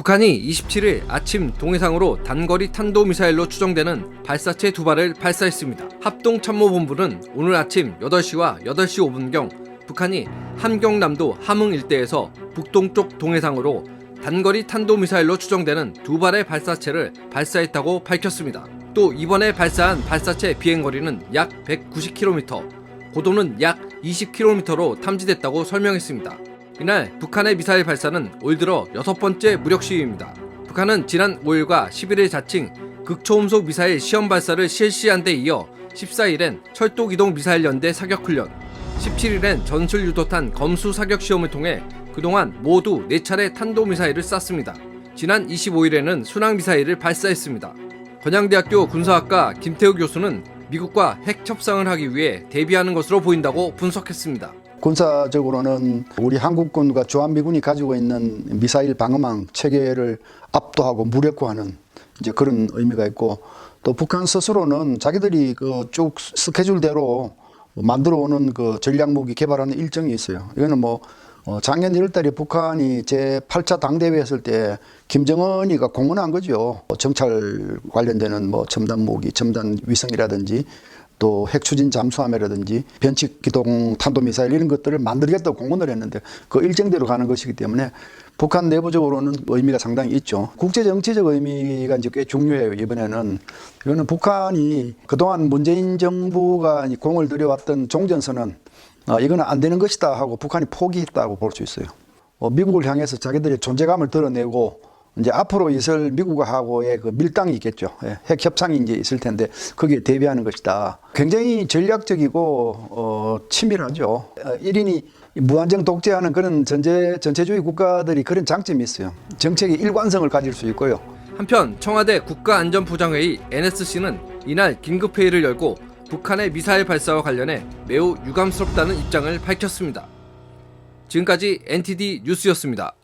북한이 27일 아침 동해상으로 단거리 탄도미사일로 추정되는 발사체 두 발을 발사했습니다. 합동참모본부는 오늘 아침 8시와 8시 5분경 북한이 함경남도 함흥 일대에서 북동쪽 동해상으로 단거리 탄도미사일로 추정되는 두 발의 발사체를 발사했다고 밝혔습니다. 또 이번에 발사한 발사체 비행거리는 약 190km, 고도는 약 20km로 탐지됐다고 설명했습니다. 이날 북한의 미사일 발사는 올 들어 여섯 번째 무력 시위입니다. 북한은 지난 5일과 11일 자칭 극초음속 미사일 시험 발사를 실시한 데 이어 14일엔 철도기동 미사일 연대 사격 훈련, 17일엔 전술 유도탄 검수 사격 시험을 통해 그동안 모두 4차례 탄도 미사일을 쐈습니다. 지난 25일에는 순항 미사일을 발사했습니다. 건양대학교 군사학과 김태우 교수는 미국과 핵 협상을 하기 위해 대비하는 것으로 보인다고 분석했습니다. 군사적으로는 우리 한국군과 주한미군이 가지고 있는 미사일 방어망 체계를 압도하고 무력화하는 이제 그런 의미가 있고 또 북한 스스로는 자기들이 그 쭉 스케줄대로 만들어 오는 그 전략 무기 개발하는 일정이 있어요. 이거는 뭐 어, 작년 1월 달에 북한이 제 8차 당대회 했을 때 김정은이가 공언한 거죠. 뭐 정찰 관련되는 뭐 첨단 무기, 첨단 위성이라든지 또 핵 추진 잠수함이라든지 변칙 기동 탄도 미사일 이런 것들을 만들겠다고 공언을 했는데 그 일정대로 가는 것이기 때문에 북한 내부적으로는 의미가 상당히 있죠. 국제 정치적 의미가 이제 꽤 중요해요. 이번에는 이거는 북한이 그동안 문재인 정부가 이 공을 들여왔던 종전선언 어, 이거는 안 되는 것이다 하고 북한이 포기했다고 볼 수 있어요. 어, 미국을 향해서 자기들의 존재감을 드러내고 이제 앞으로 있을 미국하고의 그 밀당이 있겠죠. 예, 핵 협상이 이제 있을 텐데 거기에 대비하는 것이다. 굉장히 전략적이고 어, 치밀하죠. 어, 1인이 무한정 독재하는 그런 전제 전체주의 국가들이 그런 장점이 있어요. 정책의 일관성을 가질 수 있고요. 한편 청와대 국가안전보장회의 NSC는 이날 긴급회의를 열고 북한의 미사일 발사와 관련해 매우 유감스럽다는 입장을 밝혔습니다. 지금까지 NTD 뉴스였습니다.